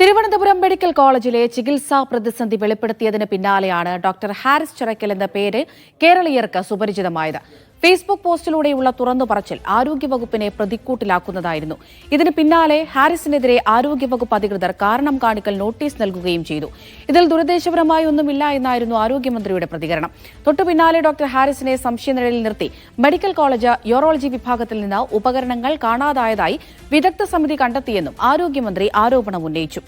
Thiruvananthapuram medical കോളേജിലെ ചികിത്സാ പ്രതിസന്ധി വെളിപ്പെടുത്തിയതിന് പിന്നാലെയാണ് ഡോക്ടർ ഹാരിസ് ചിറക്കൽ എന്ന പേര് കേരളീയർക്ക് സുപരിചിതമായത്. ഫേസ്ബുക്ക് പോസ്റ്റിലൂടെയുള്ള തുറന്നു പറച്ചിൽ ആരോഗ്യവകുപ്പിനെ പ്രതിക്കൂട്ടിലാക്കുന്നതായിരുന്നു. ഇതിന് പിന്നാലെ ഹാരിസിനെതിരെ ആരോഗ്യവകുപ്പ് അധികൃതർ കാരണം കാണിക്കൽ നോട്ടീസ് നൽകുകയും ചെയ്തു. ഇതിൽ ദുരുദ്ദേശപരമായി ഒന്നുമില്ല എന്നായിരുന്നു ആരോഗ്യമന്ത്രിയുടെ പ്രതികരണം. തൊട്ടു പിന്നാലെ ഡോക്ടർ ഹാരിസിനെ സംശയനിഴലിൽ നിർത്തി. മെഡിക്കൽ കോളേജ് യൂറോളജി വിഭാഗത്തിൽ നിന്ന് ഉപകരണങ്ങൾ കാണാതായതായി വിദഗ്ധ സമിതി കണ്ടെത്തിയെന്നും ആരോഗ്യമന്ത്രി ആരോപണം ഉന്നയിച്ചു.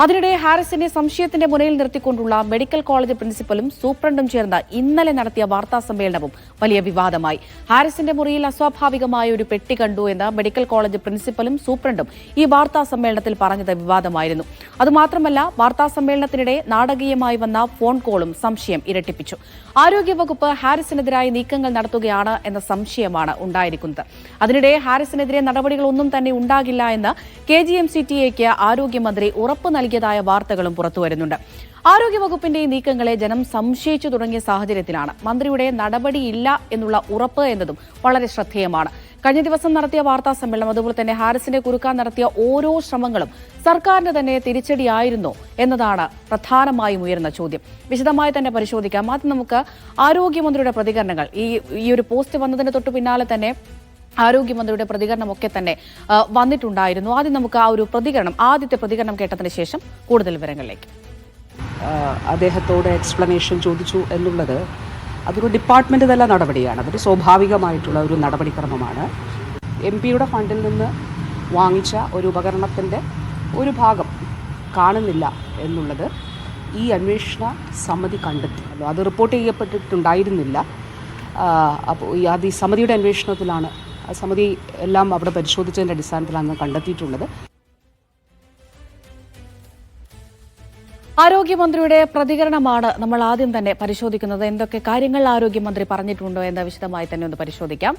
അതിനിടെ ഹാരിസിനെ സംശയത്തിന്റെ മുനയിൽ നിർത്തിക്കൊണ്ടുള്ള മെഡിക്കൽ കോളേജ് പ്രിൻസിപ്പലും സൂപ്രണ്ടും ചേർന്ന് ഇന്നലെ നടത്തിയ വാർത്താ സമ്മേളനവും വലിയ വിവാദമായി. ഹാരിസിന്റെ മുറിയിൽ അസ്വാഭാവികമായ ഒരു പെട്ടി കണ്ടു എന്ന് മെഡിക്കൽ കോളേജ് പ്രിൻസിപ്പലും സൂപ്രണ്ടും ഈ വാർത്താ സമ്മേളനത്തിൽ പറഞ്ഞത് വിവാദമായിരുന്നു. അതുമാത്രമല്ല വാർത്താ സമ്മേളനത്തിനിടെ നാടകീയമായി വന്ന ഫോൺ കോളും സംശയം ഇരട്ടിപ്പിച്ചു. ആരോഗ്യവകുപ്പ് ഹാരിസിനെതിരായി നീക്കങ്ങൾ നടത്തുകയാണ് എന്ന സംശയമാണ് ഉണ്ടായിരിക്കുന്നത്. അതിനിടെ ഹാരിസിനെതിരെ നടപടികളൊന്നും തന്നെ ഉണ്ടാകില്ല എന്ന് കെ ജി എം സി ആരോഗ്യമന്ത്രി ഉറപ്പ് നൽകിയതായ വാർത്തകളും പുറത്തുവരുന്നുണ്ട് ആരോഗ്യവകുപ്പിന്റെ നീക്കങ്ങളെ ജനം സംശയിച്ചു തുടങ്ങിയ സാഹചര്യത്തിലാണ്. മന്ത്രിയുടെ നടപടിയില്ല എന്നുള്ള ഉറപ്പ് എന്നതും വളരെ ശ്രദ്ധേയമാണ്. കഴിഞ്ഞ ദിവസം നടത്തിയ വാർത്താ സമ്മേളനം അതുപോലെ തന്നെ ഹാരിസിനെ കുറുക്കാൻ നടത്തിയ ഓരോ ശ്രമങ്ങളും സർക്കാരിന് തന്നെ തിരിച്ചടിയായിരുന്നോ എന്നതാണ് പ്രധാനമായും ഉയർന്ന ചോദ്യം. വിശദമായി തന്നെ പരിശോധിക്കാം. ആദ്യം നമുക്ക് ആരോഗ്യമന്ത്രിയുടെ പ്രതികരണങ്ങൾ. ഈ ഈ ഒരു പോസ്റ്റ് വന്നതിന് തൊട്ടു പിന്നാലെ തന്നെ ആരോഗ്യമന്ത്രിയുടെ പ്രതികരണമൊക്കെ തന്നെ വന്നിട്ടുണ്ടായിരുന്നു. ആദ്യം നമുക്ക് ആ ഒരു പ്രതികരണം ആദ്യത്തെ പ്രതികരണം കേട്ടതിന് ശേഷം കൂടുതൽ വിവരങ്ങളിലേക്ക്. അദ്ദേഹത്തോട് എക്സ്പ്ലനേഷൻ ചോദിച്ചു എന്നുള്ളത് അതൊരു ഡിപ്പാർട്ട്മെന്റ് തല നടപടിയാണ്. അതൊരു സ്വാഭാവികമായിട്ടുള്ള ഒരു നടപടിക്രമമാണ്. എം പിയുടെ ഫണ്ടിൽ നിന്ന് വാങ്ങിച്ച ഒരു ഉപകരണത്തിന്റെ ഒരു ഭാഗം കാണുന്നില്ല എന്നുള്ളത് ഈ അന്വേഷണ സമിതി കണ്ടെത്തി. അത് റിപ്പോർട്ട് ചെയ്യപ്പെട്ടിട്ടുണ്ടായിരുന്നില്ല. അപ്പോൾ ഈ അത് ഈ സമിതിയുടെ അന്വേഷണത്തിലാണ് സമിതി എല്ലാം അവിടെ പരിശോധിച്ചതിന്റെ അടിസ്ഥാനത്തിലാണ് കണ്ടെത്തിയിട്ടുള്ളത്. ആരോഗ്യമന്ത്രിയുടെ പ്രതികരണമാണ് നമ്മൾ ആദ്യം തന്നെ പരിശോധിക്കുന്നത്. എന്തൊക്കെ കാര്യങ്ങൾ ആരോഗ്യമന്ത്രി പറഞ്ഞിട്ടുണ്ടോ എന്ന് വിശദമായി തന്നെ ഒന്ന് പരിശോധിക്കാം.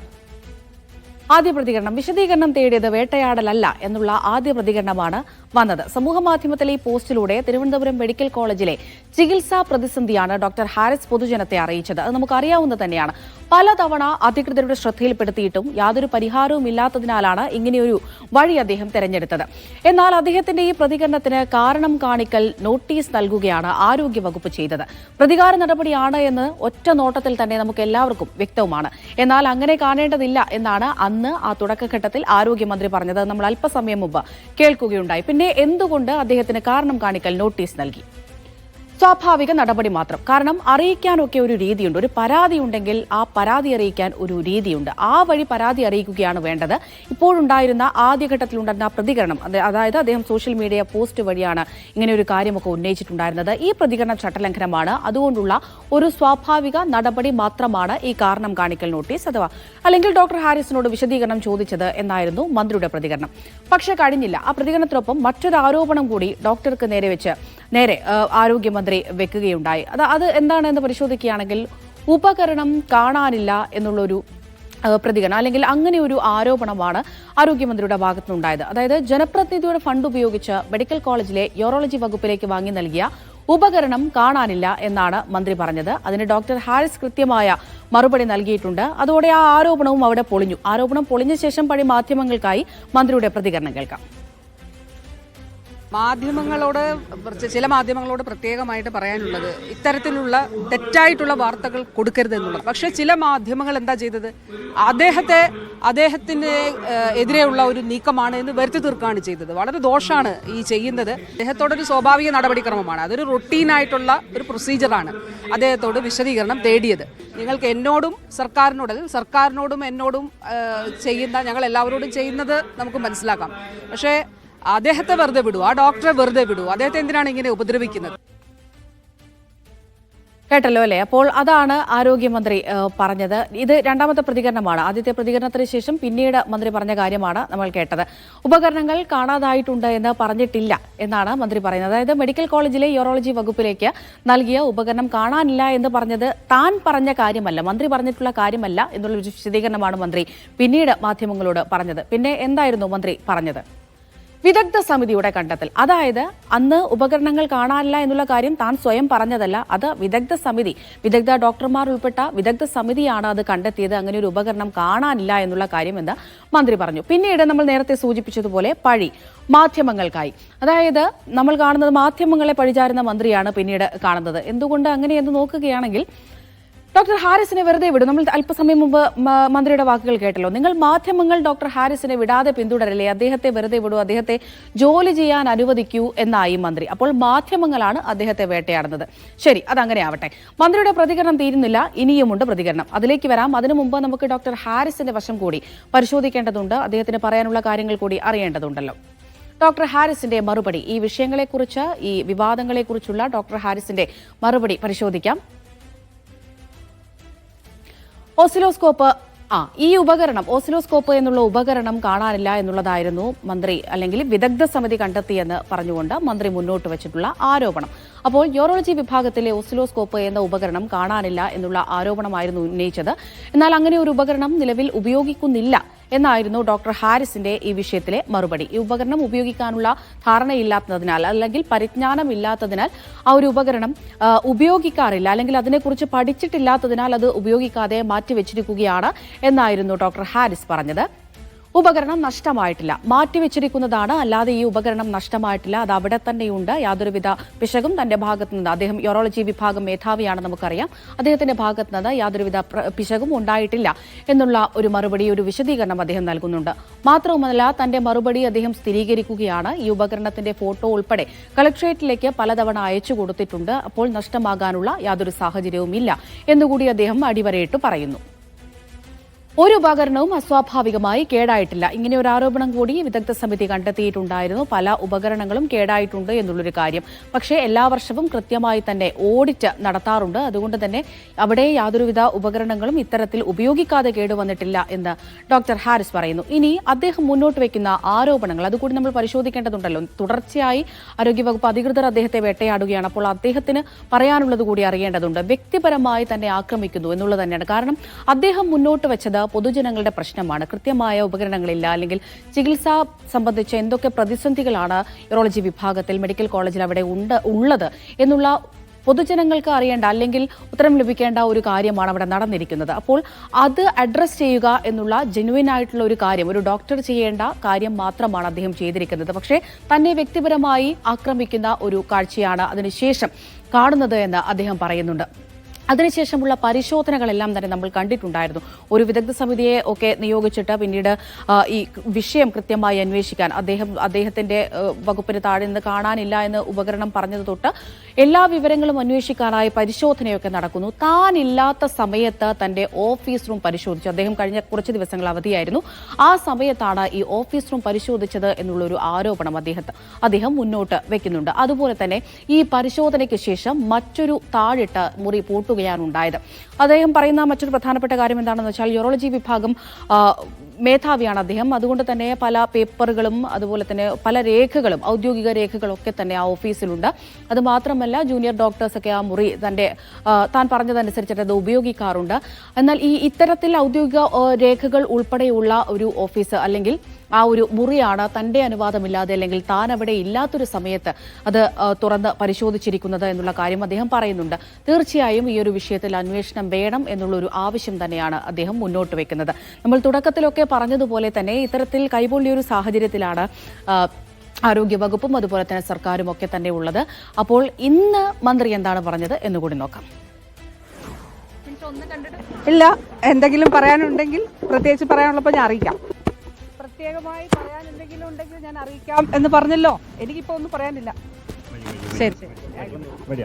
ആദ്യ പ്രതികരണം വിശദീകരണം തേടിയത് വേട്ടയാടലല്ല എന്നുള്ള ആദ്യ പ്രതികരണമാണ് വന്നത്. സമൂഹമാധ്യമത്തിലെ ഈ പോസ്റ്റിലൂടെ തിരുവനന്തപുരം മെഡിക്കൽ കോളേജിലെ ചികിത്സാ പ്രതിസന്ധിയാണ് ഡോക്ടർ ഹാരിസ് പൊതുജനത്തെ അറിയിച്ചത്. അത് നമുക്കറിയാവുന്നത് തന്നെയാണ്. പലതവണ അധികൃതരുടെ ശ്രദ്ധയിൽപ്പെടുത്തിയിട്ടും യാതൊരു പരിഹാരവും ഇല്ലാത്തതിനാലാണ് ഇങ്ങനെയൊരു വഴി അദ്ദേഹം തെരഞ്ഞെടുത്തത്. എന്നാൽ അദ്ദേഹത്തിന്റെ ഈ പ്രതികരണത്തിന് കാരണം കാണിക്കൽ നോട്ടീസ് നൽകുകയാണ് ആരോഗ്യവകുപ്പ് ചെയ്തത്. പ്രതികാര നടപടിയാണ് എന്ന് ഒറ്റ നോട്ടത്തിൽ തന്നെ നമുക്ക് എല്ലാവർക്കും വ്യക്തവുമാണ്. എന്നാൽ അങ്ങനെ കാണേണ്ടതില്ല എന്നാണ് അന്ന് ആ തുടക്കഘട്ടത്തിൽ ആരോഗ്യമന്ത്രി പറഞ്ഞത്. നമ്മൾ അല്പസമയം മുമ്പ് കേൾക്കുകയുണ്ടായി. പിന്നെ എന്തുകൊണ്ട് അദ്ദേഹത്തിന് കാരണം കാണിക്കൽ നോട്ടീസ് നൽകി? സ്വാഭാവിക നടപടി മാത്രം. കാരണം അറിയിക്കാനൊക്കെ ഒരു രീതിയുണ്ട്. ഒരു പരാതി ഉണ്ടെങ്കിൽ ആ പരാതി അറിയിക്കാൻ ഒരു രീതിയുണ്ട്. ആ വഴി പരാതി അറിയിക്കുകയാണ് വേണ്ടത്. ഇപ്പോഴുണ്ടായിരുന്ന ആദ്യഘട്ടത്തിലുണ്ടായിരുന്ന പ്രതികരണം അതായത് അദ്ദേഹം സോഷ്യൽ മീഡിയ പോസ്റ്റ് വഴിയാണ് ഇങ്ങനെ ഒരു കാര്യമൊക്കെ ഉന്നയിച്ചിട്ടുണ്ടായിരുന്നത്. ഈ പ്രതികരണം ചട്ടലംഘനമാണ്. അതുകൊണ്ടുള്ള ഒരു സ്വാഭാവിക നടപടി മാത്രമാണ് ഈ കാരണം കാണിക്കൽ നോട്ടീസ് അഥവാ അല്ലെങ്കിൽ ഡോക്ടർ ഹാരിസിനോട് വിശദീകരണം ചോദിച്ചത് എന്നായിരുന്നു മന്ത്രിയുടെ പ്രതികരണം. പക്ഷേ കഴിഞ്ഞില്ല. ആ പ്രതികരണത്തിനൊപ്പം മറ്റൊരു ആരോപണം കൂടി ഡോക്ടർക്ക് നേരെ വെച്ച് നേരെ ആരോഗ്യമന്ത്രി വെക്കുകയുണ്ടായി. അത് അത് എന്താണെന്ന് പരിശോധിക്കുകയാണെങ്കിൽ ഉപകരണം കാണാനില്ല എന്നുള്ളൊരു പ്രതികരണം അല്ലെങ്കിൽ അങ്ങനെ ഒരു ആരോപണമാണ് ആരോഗ്യമന്ത്രിയുടെ ഭാഗത്തുനിന്നുണ്ടായത്. അതായത് ജനപ്രതിനിധിയുടെ ഫണ്ട് ഉപയോഗിച്ച് മെഡിക്കൽ കോളേജിലെ യൂറോളജി വകുപ്പിലേക്ക് വാങ്ങി നൽകിയ ഉപകരണം കാണാനില്ല എന്നാണ് മന്ത്രി പറഞ്ഞത്. അതിന് ഡോക്ടർ ഹാരിസ് കൃത്യമായ മറുപടി നൽകിയിട്ടുണ്ട്. അതോടെ ആ ആരോപണവും അവിടെ പൊളിഞ്ഞു. ആരോപണം പൊളിഞ്ഞ ശേഷം പഴി മാധ്യമങ്ങൾക്കായി മന്ത്രിയുടെ പ്രതികരണം കേൾക്കാം. മാധ്യമങ്ങളോട് ചില മാധ്യമങ്ങളോട് പ്രത്യേകമായിട്ട് പറയാനുള്ളത് ഇത്തരത്തിലുള്ള തെറ്റായിട്ടുള്ള വാർത്തകൾ കൊടുക്കരുത് എന്നുള്ളത്. പക്ഷേ ചില മാധ്യമങ്ങൾ എന്താ ചെയ്തത്? അദ്ദേഹത്തെ അദ്ദേഹത്തിന് എതിരെയുള്ള ഒരു നീക്കമാണ് എന്ന് വരുത്തി തീർക്കുകയാണ് ചെയ്തത്. വളരെ ദോഷമാണ് ഈ ചെയ്യുന്നത്. അദ്ദേഹത്തോടൊരു സ്വാഭാവിക നടപടിക്രമമാണ്. അതൊരു റൊട്ടീനായിട്ടുള്ള ഒരു പ്രൊസീജിയറാണ് അദ്ദേഹത്തോട് വിശദീകരണം തേടിയത്. നിങ്ങൾക്ക് എന്നോടും സർക്കാരിനോട് സർക്കാരിനോടും എന്നോടും ചെയ്യുന്ന ഞങ്ങൾ എല്ലാവരോടും ചെയ്യുന്നത് നമുക്ക് മനസ്സിലാക്കാം. പക്ഷേ അദ്ദേഹത്തെ വെറുതെ വിടൂ ആ ഡോക്ടറെ വെറുതെ വിടൂ. അദ്ദേഹത്തെ എന്തിനാണ് ഇങ്ങനെ ഉപദ്രവിക്കുന്നത്? കേട്ടല്ലോ അല്ലേ? അപ്പോൾ അതാണ് ആരോഗ്യമന്ത്രി പറഞ്ഞത്. ഇത് രണ്ടാമത്തെ പ്രതികരണമാണ്. ആദ്യത്തെ പ്രതികരണത്തിന് ശേഷം പിന്നീട് മന്ത്രി പറഞ്ഞ കാര്യമാണ് നമ്മൾ കേട്ടത്. ഉപകരണങ്ങൾ കാണാതായിട്ടുണ്ട് എന്ന് പറഞ്ഞിട്ടില്ല എന്നാണ് മന്ത്രി പറയുന്നത്. അതായത് മെഡിക്കൽ കോളേജിലെ യൂറോളജി വകുപ്പിലേക്ക് നൽകിയ ഉപകരണം കാണാനില്ല എന്ന് പറഞ്ഞത് താൻ പറഞ്ഞ കാര്യമല്ല മന്ത്രി പറഞ്ഞിട്ടുള്ള കാര്യമല്ല എന്നുള്ള വിശദീകരണമാണ് മന്ത്രി പിന്നീട് മാധ്യമങ്ങളോട് പറഞ്ഞത്. പിന്നെ എന്തായിരുന്നു മന്ത്രി പറഞ്ഞത്? വിദഗ്ധ സമിതിയുടെ കണ്ടെത്തൽ. അതായത് അന്ന് ഉപകരണങ്ങൾ കാണാനില്ല എന്നുള്ള കാര്യം താൻ സ്വയം പറഞ്ഞതല്ല. അത് വിദഗ്ധ സമിതി വിദഗ്ധ ഡോക്ടർമാർ ഉൾപ്പെട്ട വിദഗ്ധ സമിതിയാണ് അത് കണ്ടെത്തിയത്. അങ്ങനെ ഒരു ഉപകരണം കാണാനില്ല എന്നുള്ള കാര്യം എന്ന് മന്ത്രി പറഞ്ഞു. പിന്നീട് നമ്മൾ നേരത്തെ സൂചിപ്പിച്ചതുപോലെ പഴി മാധ്യമങ്ങൾക്കായി. അതായത് നമ്മൾ കാണുന്നത് മാധ്യമങ്ങളെ പഴിചാരുന്ന മന്ത്രിയാണ് പിന്നീട് കാണുന്നത്. എന്തുകൊണ്ട് അങ്ങനെയെന്ന് നോക്കുകയാണെങ്കിൽ ഡോക്ടർ ഹാരിസിനെ വെറുതെ വിടും. നമ്മൾ അല്പസമയം മുമ്പ് മന്ത്രിയുടെ വാക്കുകൾ കേട്ടല്ലോ. നിങ്ങൾ മാധ്യമങ്ങൾ ഡോക്ടർ ഹാരിസിനെ വിടാതെ പിന്തുടരല്ലേ? അദ്ദേഹത്തെ വെറുതെ വിടൂ അദ്ദേഹത്തെ ജോലി ചെയ്യാൻ അനുവദിക്കൂ എന്നായി മന്ത്രി. അപ്പോൾ മാധ്യമങ്ങളാണ് അദ്ദേഹത്തെ വേട്ടയാടുന്നത്. ശരി അതങ്ങനെ ആവട്ടെ മന്ത്രിയുടെ പ്രതികരണം തീരുന്നില്ല ഇനിയുമുണ്ട് പ്രതികരണം. അതിലേക്ക് വരാം. അതിനു മുമ്പ് നമുക്ക് ഡോക്ടർ ഹാരിസിന്റെ വശം കൂടി പരിശോധിക്കേണ്ടതുണ്ട്. അദ്ദേഹത്തിന് പറയാനുള്ള കാര്യങ്ങൾ കൂടി അറിയേണ്ടതുണ്ടല്ലോ. ഡോക്ടർ ഹാരിസിന്റെ മറുപടി. ഈ വിഷയങ്ങളെക്കുറിച്ച് ഈ വിവാദങ്ങളെക്കുറിച്ചുള്ള ഡോക്ടർ ഹാരിസിന്റെ മറുപടി പരിശോധിക്കാം. ഓസിലോസ്കോപ്പ് ആ ഈ ഉപകരണം ഓസിലോസ്കോപ്പ് എന്നുള്ള ഉപകരണം കാണാനില്ല എന്നുള്ളതായിരുന്നു മന്ത്രി അല്ലെങ്കിൽ വിദഗ്ധ സമിതി കണ്ടെത്തിയെന്ന് പറഞ്ഞുകൊണ്ട് മന്ത്രി മുന്നോട്ട് വെച്ചിട്ടുള്ള ആരോപണം. അപ്പോൾ യൂറോളജി വിഭാഗത്തിലെ ഓസിലോസ്കോപ്പ് എന്ന ഉപകരണം കാണാനില്ല എന്നുള്ള ആരോപണമായിരുന്നു ഉന്നയിച്ചത്. എന്നാൽ അങ്ങനെ ഒരു ഉപകരണം നിലവിൽ ഉപയോഗിക്കുന്നില്ല. എന്നായിരുന്നു ഡോക്ടർ ഹാരിസിന്റെ ഈ വിഷയത്തിലെ മറുപടി. ഈ ഉപകരണം ഉപയോഗിക്കാനുള്ള ധാരണയില്ലാത്തതിനാൽ അല്ലെങ്കിൽ പരിജ്ഞാനം ഇല്ലാത്തതിനാൽ ആ ഒരു ഉപകരണം ഉപയോഗിക്കാറില്ല. അല്ലെങ്കിൽ അതിനെക്കുറിച്ച് പഠിച്ചിട്ടില്ലാത്തതിനാൽ അത് ഉപയോഗിക്കാതെ മാറ്റിവെച്ചിരിക്കുകയാണ് എന്നായിരുന്നു ഡോക്ടർ ഹാരിസ് പറഞ്ഞത്. ഉപകരണം നഷ്ടമായിട്ടില്ല. മാറ്റിവെച്ചിരിക്കുന്നതാണ് അല്ലാതെ ഈ ഉപകരണം നഷ്ടമായിട്ടില്ല. അത് അവിടെ തന്നെയുണ്ട്. യാതൊരുവിധ പിശകും തന്റെ ഭാഗത്തു നിന്ന് അദ്ദേഹം യൂറോളജി വിഭാഗം മേധാവിയാണ് നമുക്കറിയാം. അദ്ദേഹത്തിന്റെ ഭാഗത്ത് നിന്ന് യാതൊരുവിധ പിശകും ഉണ്ടായിട്ടില്ല എന്നുള്ള ഒരു മറുപടി ഒരു വിശദീകരണം അദ്ദേഹം നൽകുന്നുണ്ട്. മാത്രവുമല്ല തന്റെ മറുപടി അദ്ദേഹം സ്ഥിരീകരിക്കുകയാണ്. ഈ ഉപകരണത്തിന്റെ ഫോട്ടോ ഉൾപ്പെടെ കളക്ട്രേറ്റിലേക്ക് പലതവണ അയച്ചു കൊടുത്തിട്ടുണ്ട്. അപ്പോൾ നഷ്ടമാകാനുള്ള യാതൊരു സാഹചര്യവുമില്ല എന്നുകൂടി അദ്ദേഹം അടിവരയിട്ട് പറയുന്നു. ഒരു ഉപകരണവും അസ്വാഭാവികമായി കേടായിട്ടില്ല. ഇങ്ങനെ ഒരു ആരോപണം കൂടി വിദഗ്ധ സമിതി കണ്ടെത്തിയിട്ടുണ്ടായിരുന്നു. പല ഉപകരണങ്ങളും കേടായിട്ടുണ്ട് എന്നുള്ളൊരു കാര്യം. പക്ഷേ എല്ലാ വർഷവും കൃത്യമായി തന്നെ ഓഡിറ്റ് നടത്താറുണ്ട്. അതുകൊണ്ട് തന്നെ അവിടെ യാതൊരുവിധ ഉപകരണങ്ങളും ഇത്തരത്തിൽ ഉപയോഗിക്കാതെ കേടുവന്നിട്ടില്ല എന്ന് ഡോക്ടർ ഹാരിസ് പറയുന്നു. ഇനി അദ്ദേഹം മുന്നോട്ട് വയ്ക്കുന്ന ആരോപണങ്ങൾ അതുകൂടി നമ്മൾ പരിശോധിക്കേണ്ടതുണ്ടല്ലോ. തുടർച്ചയായി ആരോഗ്യവകുപ്പ് അധികൃതർ അദ്ദേഹത്തെ വേട്ടയാടുകയാണ്. അപ്പോൾ അദ്ദേഹത്തിന് പറയാനുള്ളത് കൂടി അറിയേണ്ടതുണ്ട്. വ്യക്തിപരമായി തന്നെ ആക്രമിക്കുന്നു എന്നുള്ളത് തന്നെയാണ്. കാരണം അദ്ദേഹം മുന്നോട്ട് വെച്ചത് പൊതുജനങ്ങളുടെ പ്രശ്നമാണ്. കൃത്യമായ ഉപകരണങ്ങളില്ല. അല്ലെങ്കിൽ ചികിത്സ സംബന്ധിച്ച് എന്തൊക്കെ പ്രതിസന്ധികളാണ് യൂറോളജി വിഭാഗത്തിൽ മെഡിക്കൽ കോളേജിൽ അവിടെ ഉണ്ട് ഉള്ളത് എന്നുള്ള പൊതുജനങ്ങൾക്ക് അറിയേണ്ട അല്ലെങ്കിൽ ഉത്തരം ലഭിക്കേണ്ട ഒരു കാര്യമാണ് അവിടെ നടന്നിരിക്കുന്നത്. അപ്പോൾ അത് അഡ്രസ് ചെയ്യുക എന്നുള്ള ജെനുവിൻ ആയിട്ടുള്ള ഒരു കാര്യം ഒരു ഡോക്ടർ ചെയ്യേണ്ട കാര്യം മാത്രമാണ് അദ്ദേഹം ചെയ്തിരിക്കുന്നത്. പക്ഷേ തന്നെ വ്യക്തിപരമായി ആക്രമിക്കുന്ന ഒരു കാഴ്ചയാണ് അതിനുശേഷം കാണുന്നത് എന്ന് അദ്ദേഹം പറയുന്നുണ്ട്. അതിനുശേഷമുള്ള പരിശോധനകളെല്ലാം തന്നെ നമ്മൾ കണ്ടിട്ടുണ്ടായിരുന്നു. ഒരു വിദഗ്ധ സമിതിയെ ഒക്കെ നിയോഗിച്ചിട്ട് പിന്നീട് ഈ വിഷയം കൃത്യമായി അന്വേഷിക്കാൻ അദ്ദേഹം അദ്ദേഹത്തിന്റെ വകുപ്പിന് താഴെ നിന്ന് കാണാനില്ല എന്ന് ഉപകരണം പറഞ്ഞത് തൊട്ട് എല്ലാ വിവരങ്ങളും അന്വേഷിക്കാനായി പരിശോധനയൊക്കെ നടക്കുന്നു. താനില്ലാത്ത സമയത്ത് തന്റെ ഓഫീസ് റൂം പരിശോധിച്ചു. അദ്ദേഹം കഴിഞ്ഞ കുറച്ച് ദിവസങ്ങൾ അവധിയായിരുന്നു. ആ സമയത്താണ് ഈ ഓഫീസ് റൂം പരിശോധിച്ചത് എന്നുള്ളൊരു ആരോപണം അദ്ദേഹത്തെ അദ്ദേഹം മുന്നോട്ട് വെക്കുന്നുണ്ട്. അതുപോലെ തന്നെ ഈ പരിശോധനയ്ക്ക് ശേഷം മറ്റൊരു താഴിട്ട് മുറി പൂട്ടുകയാണ് ഉണ്ടായത് അദ്ദേഹം പറയുന്ന മറ്റൊരു പ്രധാനപ്പെട്ട കാര്യം എന്താണെന്ന് വെച്ചാൽ യൂറോളജി വിഭാഗം മേധാവിയാണ് അദ്ദേഹം. അതുകൊണ്ട് തന്നെ പല പേപ്പറുകളും അതുപോലെ തന്നെ പല രേഖകളും ഔദ്യോഗിക രേഖകളൊക്കെ തന്നെ ആ ഓഫീസിലുണ്ട്. അത് മാത്രമല്ല ജൂനിയർ ഡോക്ടേഴ്സൊക്കെ ആ മുറി തന്റെ താൻ പറഞ്ഞതനുസരിച്ചിട്ട് അത് ഉപയോഗിക്കാറുണ്ട്. എന്നാൽ ഈ ഇത്തരത്തിൽ ഔദ്യോഗിക രേഖകൾ ഉൾപ്പെടെയുള്ള ഒരു ഓഫീസ് അല്ലെങ്കിൽ ആ ഒരു മുറിയാണ് തന്റെ അനുവാദമില്ലാതെ അല്ലെങ്കിൽ താൻ അവിടെ ഇല്ലാത്തൊരു സമയത്ത് അത് തുറന്ന് പരിശോധിച്ചിരിക്കുന്നത് എന്നുള്ള കാര്യം അദ്ദേഹം പറയുന്നുണ്ട്. തീർച്ചയായും ഈ ഒരു വിഷയത്തിൽ അന്വേഷണം വേണം എന്നുള്ള ഒരു ആവശ്യം തന്നെയാണ് അദ്ദേഹം മുന്നോട്ട് വെക്കുന്നത്. നമ്മൾ തുടക്കത്തിലൊക്കെ പറഞ്ഞതുപോലെ തന്നെ ഇത്തരത്തിൽ കൈപൊള്ളിയ ഒരു സാഹചര്യത്തിലാണ് ആരോഗ്യവകുപ്പും അതുപോലെ തന്നെ സർക്കാരും ഒക്കെ തന്നെ ഉള്ളത്. അപ്പോൾ ഇന്ന് മന്ത്രി എന്താണ് പറഞ്ഞത് എന്നുകൂടി നോക്കാം. ഇല്ല എന്തെങ്കിലും പറയാനുണ്ടെങ്കിൽ പ്രത്യേകിച്ച് പറയാനുള്ളപ്പോൾ ഞാൻ അറിയിക്കാം. പ്രത്യേകമായി പറയാൻ എന്തെങ്കിലും ഉണ്ടെങ്കിൽ ഞാൻ അറിയിക്കാം എന്ന് പറഞ്ഞല്ലോ. എനിക്കിപ്പോ ഒന്നും പറയാനില്ല. ശരി ശരി.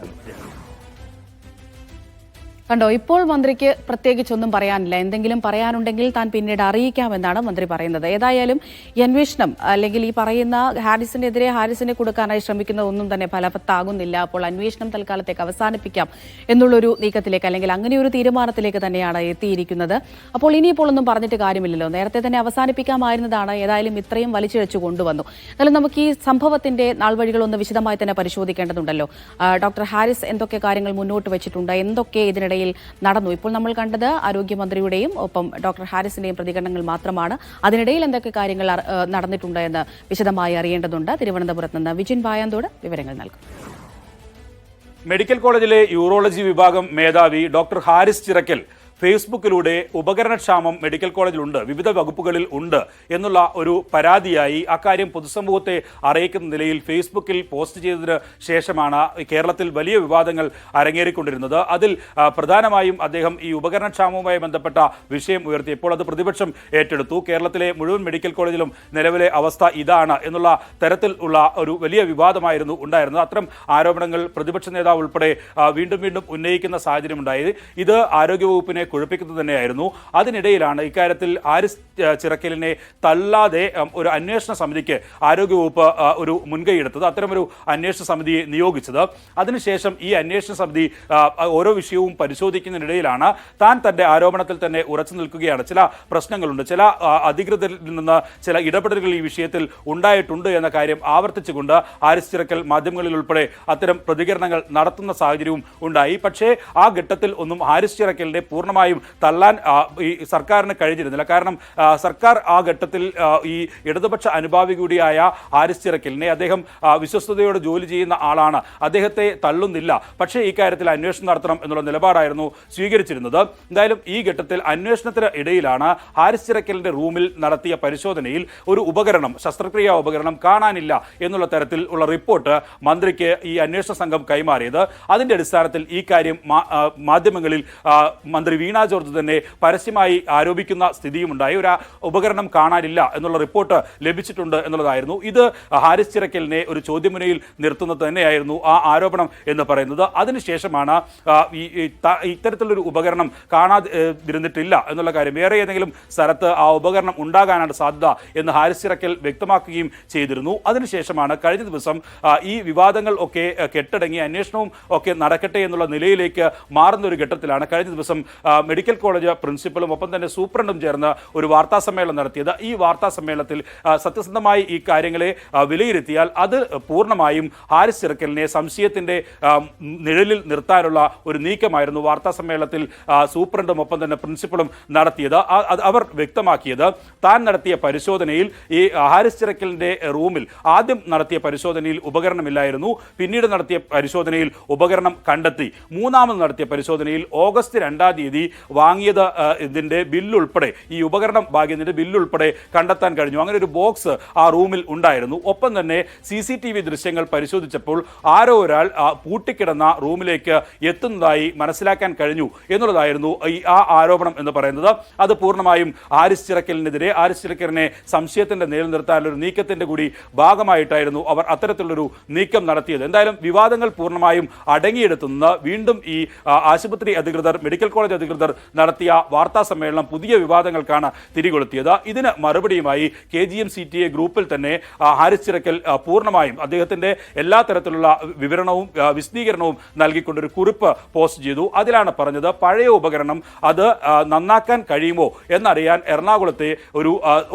കണ്ടോ ഇപ്പോൾ മന്ത്രിക്ക് പ്രത്യേകിച്ചൊന്നും പറയാനില്ല. എന്തെങ്കിലും പറയാനുണ്ടെങ്കിൽ താൻ പിന്നീട് അറിയിക്കാമെന്നാണ് മന്ത്രി പറയുന്നത്. ഏതായാലും ഈ അന്വേഷണം അല്ലെങ്കിൽ ഈ പറയുന്ന ഹാരിസിനെതിരെ ഹാരിസിനെ കൊടുക്കാനായി ശ്രമിക്കുന്ന ഒന്നും തന്നെ ഫലവത്താകുന്നില്ല. അപ്പോൾ അന്വേഷണം തൽക്കാലത്തേക്ക് അവസാനിപ്പിക്കാം എന്നുള്ളൊരു നീക്കത്തിലേക്ക് അല്ലെങ്കിൽ അങ്ങനെ ഒരു തീരുമാനത്തിലേക്ക് തന്നെയാണ് എത്തിയിരിക്കുന്നത്. അപ്പോൾ ഇനിയിപ്പോൾ ഒന്നും പറഞ്ഞിട്ട് കാര്യമില്ലല്ലോ. നേരത്തെ തന്നെ അവസാനിപ്പിക്കാമായിരുന്നതാണ് ഏതായാലും ഇത്രയും വലിച്ചിഴച്ചു കൊണ്ടുവന്നു. എന്നാലും നമുക്ക് ഈ സംഭവത്തിന്റെ നാൾവഴികളൊന്ന് വിശദമായി തന്നെ പരിശോധിക്കേണ്ടതുണ്ടല്ലോ. ഡോക്ടർ ഹാരിസ് എന്തൊക്കെ കാര്യങ്ങൾ മുന്നോട്ട് വെച്ചിട്ടുണ്ട്? എന്തൊക്കെ ഇതിനിടയിൽ ഇതിനിടയിൽ നടന്നു. ഇപ്പോൾ നമ്മൾ കണ്ടത് ആരോഗ്യമന്ത്രിയുടെയും ഒപ്പം ഡോക്ടർ ഹാരിസിന്റെയും പ്രതികരണങ്ങൾ മാത്രമാണ്. അതിനിടയിൽ എന്തൊക്കെ കാര്യങ്ങൾ നടന്നിട്ടുണ്ട് എന്ന് വിശദമായി അറിയേണ്ടതുണ്ട്. തിരുവനന്തപുരത്ത് നിന്ന് വിജിൻ വായാന്തോട് വിവരങ്ങൾ നൽകും. മെഡിക്കൽ കോളേജിലെ യൂറോളജി വിഭാഗം മേധാവി ഡോക്ടർ ഹാരിസ് ചിറക്കൽ ഫേസ്ബുക്കിലൂടെ ഉപകരണക്ഷാമം മെഡിക്കൽ കോളേജിലുണ്ട് വിവിധ വകുപ്പുകളിൽ ഉണ്ട് എന്നുള്ള ഒരു പരാതിയായി അക്കാര്യം പൊതുസമൂഹത്തെ അറിയിക്കുന്ന നിലയിൽ ഫേസ്ബുക്കിൽ പോസ്റ്റ് ചെയ്തതിന് ശേഷമാണ് കേരളത്തിൽ വലിയ വിവാദങ്ങൾ അരങ്ങേറിക്കൊണ്ടിരുന്നത്. അതിൽ പ്രധാനമായും അദ്ദേഹം ഈ ഉപകരണക്ഷാമവുമായി ബന്ധപ്പെട്ട വിഷയം ഉയർത്തിയപ്പോൾ അത് പ്രതിപക്ഷം ഏറ്റെടുത്തു. കേരളത്തിലെ മുഴുവൻ മെഡിക്കൽ കോളേജിലും നിലവിലെ അവസ്ഥ ഇതാണ് എന്നുള്ള തരത്തിൽ ഉള്ള ഒരു വലിയ വിവാദമായിരുന്നു ഉണ്ടായിരുന്നത്. അത്തരം ആരോപണങ്ങൾ പ്രതിപക്ഷ നേതാവ് ഉൾപ്പെടെ വീണ്ടും വീണ്ടും ഉന്നയിക്കുന്ന സാഹചര്യമുണ്ടായത് ഇത് ആരോഗ്യവകുപ്പിനെ കുഴപ്പിക്കുന്നത് തന്നെയായിരുന്നു. അതിനിടയിലാണ് ഇക്കാര്യത്തിൽ ആരിസ് ചിറക്കലിനെ തള്ളാതെ ഒരു അന്വേഷണ സമിതിക്ക് ആരോഗ്യവകുപ്പ് ഒരു ഒരു മുൻകൈയെടുത്തത്. അത്തരമൊരു അന്വേഷണ സമിതിയെ നിയോഗിച്ചത്. അതിനുശേഷം ഈ അന്വേഷണ സമിതി ഓരോ വിഷയവും പരിശോധിക്കുന്നതിനിടയിലാണ് താൻ തന്റെ ആരോപണത്തിൽ തന്നെ ഉറച്ചു നിൽക്കുകയാണ്. ചില പ്രശ്നങ്ങളുണ്ട്. ചില അധികൃതരിൽ നിന്ന് ചില ഇടപെടലുകൾ ഈ വിഷയത്തിൽ ഉണ്ടായിട്ടുണ്ട് എന്ന കാര്യം ആവർത്തിച്ചുകൊണ്ട് ആരിസ് ചിറക്കൽ മാധ്യമങ്ങളിൽ ഉൾപ്പെടെ അത്തരം പ്രതികരണങ്ങൾ നടത്തുന്ന സാഹചര്യവും ഉണ്ടായി. പക്ഷേ ആ ഘട്ടത്തിൽ ഒന്നും ആരിസ് ചിറക്കലിന്റെ ചിറക്കലിനെ പൂർണമായും തള്ളാൻ ഈ സർക്കാരിന് കഴിഞ്ഞിരുന്നില്ല. കാരണം സർക്കാർ ആ ഘട്ടത്തിൽ ഈ ഇടതുപക്ഷ അനുഭാവി കൂടിയായ ആരിസ് ചിറക്കലിനെ അദ്ദേഹം വിശ്വസ്തയോടെ ജോലി ചെയ്യുന്ന ആളാണ്. അദ്ദേഹത്തെ തള്ളുന്നില്ല. പക്ഷേ ഈ കാര്യത്തിൽ അന്വേഷണം നടത്തണം എന്നുള്ള നിലപാടായിരുന്നു സ്വീകരിച്ചിരുന്നത്. എന്തായാലും ഈ ഘട്ടത്തിൽ അന്വേഷണത്തിന് ഇടയിലാണ് ഹാരിസ് ചിറക്കലിന്റെ റൂമിൽ നടത്തിയ പരിശോധനയിൽ ഒരു ഉപകരണം ശസ്ത്രക്രിയാ ഉപകരണം കാണാനില്ല എന്നുള്ള തരത്തിൽ ഉള്ള റിപ്പോർട്ട് മന്ത്രിക്ക് ഈ അന്വേഷണ സംഘം കൈമാറിയത്. അതിന്റെ അടിസ്ഥാനത്തിൽ ഈ കാര്യം മാധ്യമങ്ങളിൽ മന്ത്രി മന്ത്രി വീണ ജോർജ് തന്നെ പരസ്യമായി ആരോപിക്കുന്ന സ്ഥിതിയുമുണ്ടായി. ഒരു ഉപകരണം കാണാനില്ല എന്നുള്ള റിപ്പോർട്ട് ലഭിച്ചിട്ടുണ്ട് എന്നുള്ളതായിരുന്നു. ഇത് ഹാരിസ് ചിറക്കലിനെ ഒരു ചോദ്യമുനയിൽ നിർത്തുന്നത് തന്നെയായിരുന്നു ആ ആരോപണം എന്ന് പറയുന്നത്. അതിനുശേഷമാണ് ഈ ഇത്തരത്തിലൊരു ഉപകരണം കാണാതിരുന്നിട്ടില്ല എന്നുള്ള കാര്യം. വേറെ ഏതെങ്കിലും സ്ഥലത്ത് ആ ഉപകരണം ഉണ്ടാകാനാണ് സാധ്യത എന്ന് ഹാരിസ് ചിറക്കൽ വ്യക്തമാക്കുകയും ചെയ്തിരുന്നു. അതിനുശേഷമാണ് കഴിഞ്ഞ ദിവസം ഈ വിവാദങ്ങൾ ഒക്കെ കെട്ടടങ്ങി അന്വേഷണവും ഒക്കെ നടക്കട്ടെ എന്നുള്ള നിലയിലേക്ക് മാറുന്ന ഒരു ഘട്ടത്തിലാണ് കഴിഞ്ഞ ദിവസം മെഡിക്കൽ കോളേജ് പ്രിൻസിപ്പലും ഒപ്പം തന്നെ സൂപ്രണ്ടും ചേർന്ന് ഒരു വാർത്താ സമ്മേളനം നടത്തിയത്. ഈ വാർത്താ സമ്മേളനത്തിൽ സത്യസന്ധമായി ഈ കാര്യങ്ങളെ വിലയിരുത്തിയാൽ അത് പൂർണമായും ഹാരിസ് ചിറക്കലിനെ സംശയത്തിന്റെ നിഴലിൽ നിർത്താനുള്ള ഒരു നീക്കമായിരുന്നു വാർത്താ സമ്മേളനത്തിൽ സൂപ്രണ്ടും ഒപ്പം തന്നെ പ്രിൻസിപ്പളും നടത്തിയത്. അവർ വ്യക്തമാക്കിയത് താൻ നടത്തിയ പരിശോധനയിൽ ഈ ഹാരിസ് ചിറക്കലിന്റെ റൂമിൽ ആദ്യം നടത്തിയ പരിശോധനയിൽ ഉപകരണമില്ലായിരുന്നു. പിന്നീട് നടത്തിയ പരിശോധനയിൽ ഉപകരണം കണ്ടെത്തി. മൂന്നാമത് നടത്തിയ പരിശോധനയിൽ ഓഗസ്റ്റ് രണ്ടാം തീയതി വാങ്ങിയത് ഇതിന്റെ ബില്ലുൾപ്പെടെ ഈ ഉപകരണം ഭാഗ്യത്തിന്റെ ബില്ലുൾപ്പെടെ കണ്ടെത്താൻ കഴിഞ്ഞു. അങ്ങനെ ഒരു ബോക്സ് ആ റൂമിൽ ഉണ്ടായിരുന്നു. ഒപ്പം തന്നെ സി സി ടി വി ദൃശ്യങ്ങൾ പരിശോധിച്ചപ്പോൾ ആരോ ഒരാൾ പൂട്ടിക്കിടന്ന റൂമിലേക്ക് എത്തുന്നതായി മനസ്സിലാക്കാൻ കഴിഞ്ഞു എന്നുള്ളതായിരുന്നു ഈ ആ ആരോപണം എന്ന് പറയുന്നത്. അത് പൂർണമായും ആരിസ് ചിറക്കലിനെതിരെ ആരിസ് ചിറക്കലിനെ സംശയത്തിന്റെ നേരിൽ ഒരു നീക്കത്തിന്റെ കൂടി ഭാഗമായിട്ടായിരുന്നു അവർ അത്തരത്തിലുള്ളൊരു നീക്കം നടത്തിയത്. എന്തായാലും വിവാദങ്ങൾ പൂർണമായും അടങ്ങിയെടുത്തുന്ന വീണ്ടും ഈ ആശുപത്രി അധികൃതർ മെഡിക്കൽ കോളേജ് അധികൃതർ നടത്തിയ വാർത്താ സമ്മേളനം പുതിയ വിവാദങ്ങൾക്കാണ് തിരികൊളുത്തിയത്. ഇതിന് മറുപടിയുമായി K G M C T A ഗ്രൂപ്പിൽ തന്നെ ഹാരിസ് ചിറക്കൽ പൂർണമായും അദ്ദേഹത്തിന്റെ എല്ലാ തരത്തിലുള്ള വിവരണവും വിശദീകരണവും നൽകിക്കൊണ്ടൊരു കുറിപ്പ് പോസ്റ്റ് ചെയ്തു. അതിലാണ് പറഞ്ഞത് പഴയ ഉപകരണം അത് നന്നാക്കാൻ കഴിയുമോ എന്നറിയാൻ എറണാകുളത്തെ ഒരു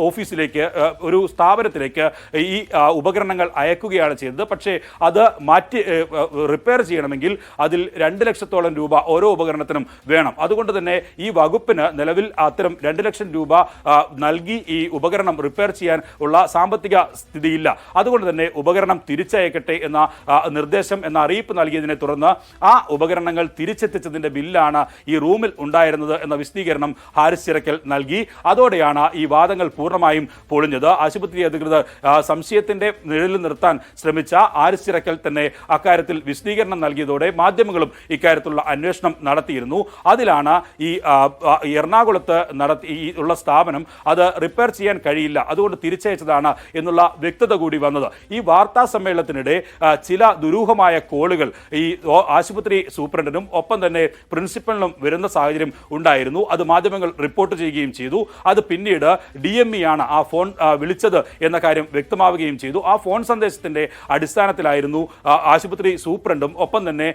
ഓഫീസിലേക്ക് ഒരു സ്ഥാപനത്തിലേക്ക് ഈ ഉപകരണങ്ങൾ അയക്കുകയാണ് ചെയ്തത്. പക്ഷേ അത് മാറ്റി റിപ്പയർ ചെയ്യണമെങ്കിൽ അതിൽ രണ്ട് ലക്ഷത്തോളം രൂപ ഓരോ ഉപകരണത്തിനും വേണം. അതുകൊണ്ട് തന്നെ ഈ വകുപ്പിന് നിലവിൽ അത്തരം രണ്ട് ലക്ഷം രൂപ നൽകി ഈ ഉപകരണം റിപ്പയർ ചെയ്യാൻ ഉള്ള സാമ്പത്തിക സ്ഥിതിയില്ല. അതുകൊണ്ട് തന്നെ ഉപകരണം തിരിച്ചയക്കട്ടെ എന്ന നിർദ്ദേശം എന്ന അറിയിപ്പ് നൽകിയതിനെ തുടർന്ന് ആ ഉപകരണങ്ങൾ തിരിച്ചെത്തിച്ചതിന്റെ ബില്ലാണ് ഈ റൂമിൽ ഉണ്ടായിരുന്നത് എന്ന വിശദീകരണം ഹാരിസ് ചിറക്കൽ നൽകി. അതോടെയാണ് ഈ വാദങ്ങൾ പൂർണമായും പൊളിഞ്ഞത്. ആശുപത്രി അധികൃതർ സംശയത്തിന്റെ നിഴലിൽ നിർത്താൻ ശ്രമിച്ച ഹാരിസ് ചിറക്കൽ തന്നെ അക്കാര്യത്തിൽ വിശദീകരണം നൽകിയതോടെ മാധ്യമങ്ങളും ഇക്കാര്യത്തിലുള്ള അന്വേഷണം നടത്തിയിരുന്നു. അതിലാണ് ഈ എറണാകുളത്ത് നടത്തി ഉള്ള സ്ഥാപനം അത് റിപ്പയർ ചെയ്യാൻ കഴിയില്ല. അതുകൊണ്ട് തിരിച്ചയച്ചതാണ് എന്നുള്ള വ്യക്തത കൂടി വന്നത്. ഈ വാർത്താ സമ്മേളനത്തിനിടെ ചില ദുരൂഹമായ കോളുകൾ ഈ ആശുപത്രി സൂപ്രണ്ടിനും ഒപ്പം തന്നെ പ്രിൻസിപ്പലിനും വരുന്ന സാഹചര്യം ഉണ്ടായിരുന്നു. അത് മാധ്യമങ്ങൾ റിപ്പോർട്ട് ചെയ്യുകയും ചെയ്തു. അത് പിന്നീട് ഡി എം ഇ ആണ് ആ ഫോൺ വിളിച്ചത് എന്ന കാര്യം വ്യക്തമാവുകയും ചെയ്തു. ആ ഫോൺ സന്ദേശത്തിന്റെ അടിസ്ഥാനത്തിലായിരുന്നു ആശുപത്രി സൂപ്രണ്ടും ഒപ്പം തന്നെ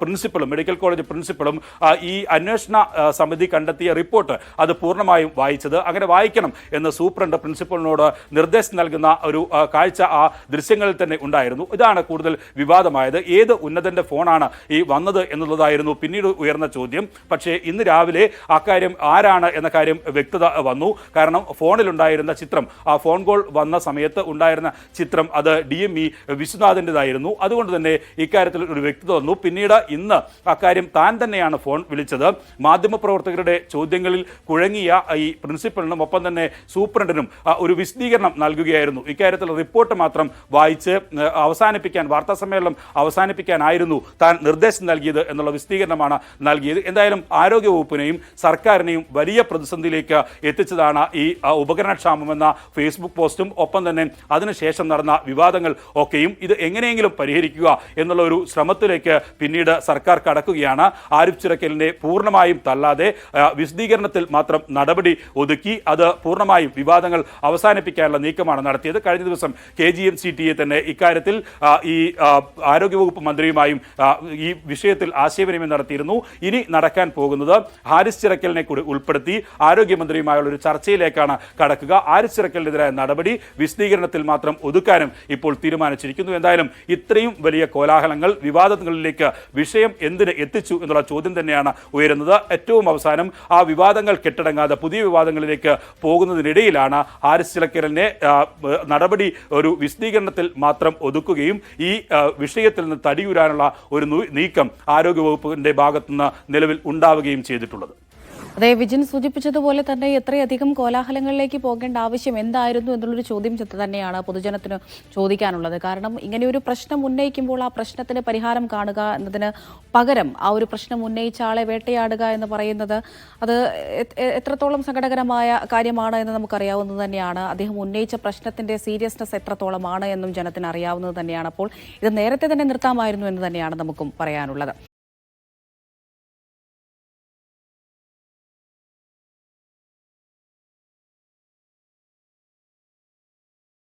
പ്രിൻസിപ്പളും മെഡിക്കൽ കോളേജ് പ്രിൻസിപ്പളും ഈ അന്വേഷണ സമിതി കണ്ടെത്തിയ റിപ്പോർട്ട് അത് പൂർണമായും വായിച്ചത്. അങ്ങനെ വായിക്കണം എന്ന് സൂപ്രണ്ട് പ്രിൻസിപ്പലിനോട് നിർദ്ദേശം നൽകുന്ന ഒരു കാഴ്ച ആ ദൃശ്യങ്ങളിൽ തന്നെ ഉണ്ടായിരുന്നു. ഇതാണ് കൂടുതൽ വിവാദമായത്. ഏത് ഉന്നതന്റെ ഫോണാണ് ഈ വന്നത് എന്നുള്ളതായിരുന്നു പിന്നീട് ഉയർന്ന ചോദ്യം. പക്ഷേ ഇന്ന് രാവിലെ അക്കാര്യം ആരാണ് എന്ന കാര്യം വ്യക്തത വന്നു. കാരണം ഫോണിലുണ്ടായിരുന്ന ചിത്രം ആ ഫോൺ കോൾ വന്ന സമയത്ത് ഉണ്ടായിരുന്ന ചിത്രം അത് ഡി എം ഇ വിശ്വനാഥിന്റെതായിരുന്നു അതുകൊണ്ട് തന്നെ ഇക്കാര്യത്തിൽ ഒരു വ്യക്തത വന്നു. പിന്നീട് ഇന്ന് അക്കാര്യം താൻ തന്നെയാണ് ഫോൺ വിളിച്ചത്. മാധ്യമപ്രവർത്തകരുടെ ചോദ്യങ്ങളിൽ കുഴങ്ങിയ ഈ പ്രിൻസിപ്പലിനും ഒപ്പം തന്നെ സൂപ്രണ്ടിനും ഒരു വിശദീകരണം നൽകുകയായിരുന്നു. ഇക്കാര്യത്തിൽ റിപ്പോർട്ട് മാത്രം വായിച്ച് അവസാനിപ്പിക്കാൻ വാർത്താ സമ്മേളനം അവസാനിപ്പിക്കാനായിരുന്നു താൻ നിർദ്ദേശം നൽകിയത് എന്നുള്ള വിശദീകരണമാണ് നൽകിയത്. എന്തായാലും ആരോഗ്യവകുപ്പിനെയും സർക്കാരിനെയും വലിയ പ്രതിസന്ധിയിലേക്ക് എത്തിച്ചതാണ് ഈ ഉപകരണക്ഷാമം എന്ന ഫേസ്ബുക്ക് പോസ്റ്റും. ഒപ്പം തന്നെ അതിനുശേഷം നടന്ന വിവാദങ്ങൾ ഒക്കെയും ഇത് എങ്ങനെയെങ്കിലും പരിഹരിക്കുക എന്നുള്ള ഒരു ശ്രമത്തിലേക്ക് പിന്നീട് സർക്കാർ കടക്കുകയാണ്. ആരിഫ് ചിറക്കലിനെ പൂർണമായും തള്ളാതെ വിശദീകരണത്തിൽ മാത്രം നടപടി ഒതുക്കി. അത് പൂർണമായും വിവാദങ്ങൾ അവസാനിപ്പിക്കാനുള്ള നീക്കമാണ് നടത്തിയത്. കഴിഞ്ഞ ദിവസം K G M C T A തന്നെ ഇക്കാര്യത്തിൽ ഈ ആരോഗ്യവകുപ്പ് മന്ത്രിയുമായും ഈ വിഷയത്തിൽ ആശയവിനിമയം നടത്തിയിരുന്നു. ഇനി നടക്കാൻ പോകുന്നത് ഹാരിസ് ചിറക്കലിനെ കൂടി ഉൾപ്പെടുത്തി ആരോഗ്യമന്ത്രിയുമായുള്ള ഒരു ചർച്ചയിലേക്കാണ് കടക്കുക. ഹാരിസ് ചിറക്കലിനെതിരായ നടപടി വിശദീകരണത്തിൽ മാത്രം ഒതുക്കാനും ഇപ്പോൾ തീരുമാനിച്ചിരിക്കുന്നു. എന്തായാലും ഇത്രയും വലിയ കോലാഹലങ്ങൾ വിവാദങ്ങളിലേക്ക് വിഷയം എന്തിന് എത്തിച്ചു എന്നുള്ള ചോദ്യം തന്നെയാണ് ഉയരുന്നത്. ഏറ്റവും അവസാനം ആ വിവാദങ്ങൾ കെട്ടടങ്ങാതെ പുതിയ വിവാദങ്ങളിലേക്ക് പോകുന്നതിനിടയിലാണ് ഹാരിസ് ചിലക്കലിനെ നടപടി ഒരു വിശദീകരണത്തിൽ മാത്രം ഒതുക്കുകയും ഈ വിഷയത്തിൽ നിന്ന് തടിയൂരാനുള്ള ഒരു നീക്കം ആരോഗ്യവകുപ്പിന്റെ ഭാഗത്തുനിന്ന് നിലവിൽ ഉണ്ടാവുകയും ചെയ്തിട്ടുള്ളത്. അതെ വിജിൻ സൂചിപ്പിച്ചതുപോലെ തന്നെ എത്രയധികം കോലാഹലങ്ങളിലേക്ക് പോകേണ്ട ആവശ്യം എന്തായിരുന്നു എന്നുള്ളൊരു ചോദ്യം തന്നെയാണ് പൊതുജനത്തിന് ചോദിക്കാനുള്ളത്. കാരണം ഇങ്ങനെ ഒരു പ്രശ്നം ഉന്നയിക്കുമ്പോൾ ആ പ്രശ്നത്തിന് പരിഹാരം കാണുക എന്നതിന് പകരം ആ ഒരു പ്രശ്നം ഉന്നയിച്ച ആളെ വേട്ടയാടുക എന്ന് പറയുന്നത് അത് എത്രത്തോളം സങ്കടകരമായ കാര്യമാണ് എന്ന് നമുക്കറിയാവുന്നത് തന്നെയാണ്. അദ്ദേഹം ഉന്നയിച്ച പ്രശ്നത്തിന്റെ സീരിയസ്നെസ് എത്രത്തോളമാണ് എന്നും ജനത്തിന് അറിയാവുന്നത് തന്നെയാണ്. അപ്പോൾ ഇത് നേരത്തെ തന്നെ നിർത്താമായിരുന്നു എന്ന് തന്നെയാണ് നമുക്കും പറയാനുള്ളത്.